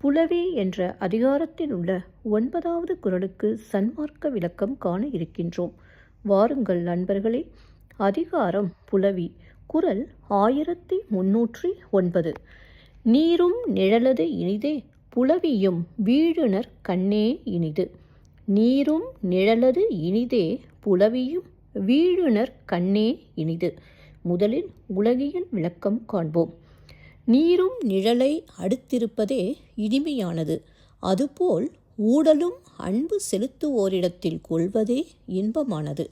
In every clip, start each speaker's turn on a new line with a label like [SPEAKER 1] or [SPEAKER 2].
[SPEAKER 1] புலவி என்ற அதிகாரத்தில் உள்ள ஒன்பதாவது குரலுக்கு சன்மார்க்க விளக்கம் காண இருக்கின்றோம். வாருங்கள் நண்பர்களே அதிகாரம் புலவி குரல் ஆயிரத்தி முன்னூற்றி ஒன்பது. நீரும் நிழலது இனிதே புலவியும் வீழுனர் கண்ணே இனிது. நீரும் நிழலது இனிதே புலவியும் வீழுணர் கண்ணே இனிது. முதலில் உலகியல் விளக்கம் காண்போம். நீரும் நிழலை அடுத்திருப்பதே இனிமையானது. அதுபோல் ஊடலும் அன்பு செலுத்துவோரிடத்தில் கொள்வதே இன்பமானது.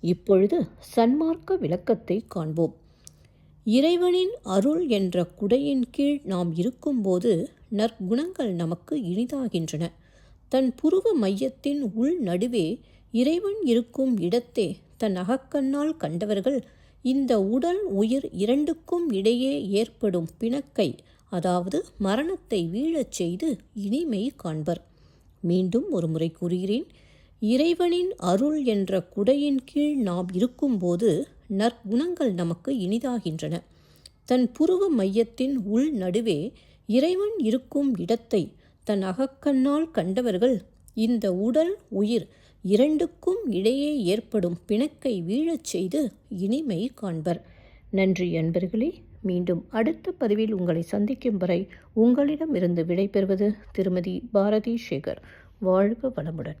[SPEAKER 1] இப்பொழுது சன்மார்க்க விளக்கத்தை காண்போம். இறைவனின் அருள் என்ற குடையின் கீழ் நாம் இருக்கும்போது நற்குணங்கள் நமக்கு இனிதாகின்றன. தன் புருவ மையத்தின் உள் நடுவே இறைவன் இருக்கும் இடத்தே தன் அகக்கண்ணால் கண்டவர்கள் இந்த உடல் உயிர் இரண்டுக்கும் இடையே ஏற்படும் பிணக்கை அதாவது மரணத்தை வீழச் செய்து இனிமை காண்பர். மீண்டும் ஒரு முறை கூறுகிறேன். இறைவனின் அருள் என்ற குடையின் கீழ் நாம் இருக்கும்போது நற்குணங்கள் நமக்கு இனிதாகின்றன. தன் புருவ மையத்தின் உள் நடுவே இறைவன் இருக்கும் இடத்தை தன் அகக்கண்ணால் கண்டவர்கள் இந்த உடல் உயிர் இரண்டுக்கும் இடையே ஏற்படும் பிணக்கை வீழச் செய்து இனிமை காண்பர். நன்றி அன்பர்களே. மீண்டும் அடுத்த பதிவில் உங்களை சந்திக்கும் வரை உங்களிடமிருந்து விடைபெறுவது திருமதி பாரதி சேகர் வாழ்க வளமுடன்.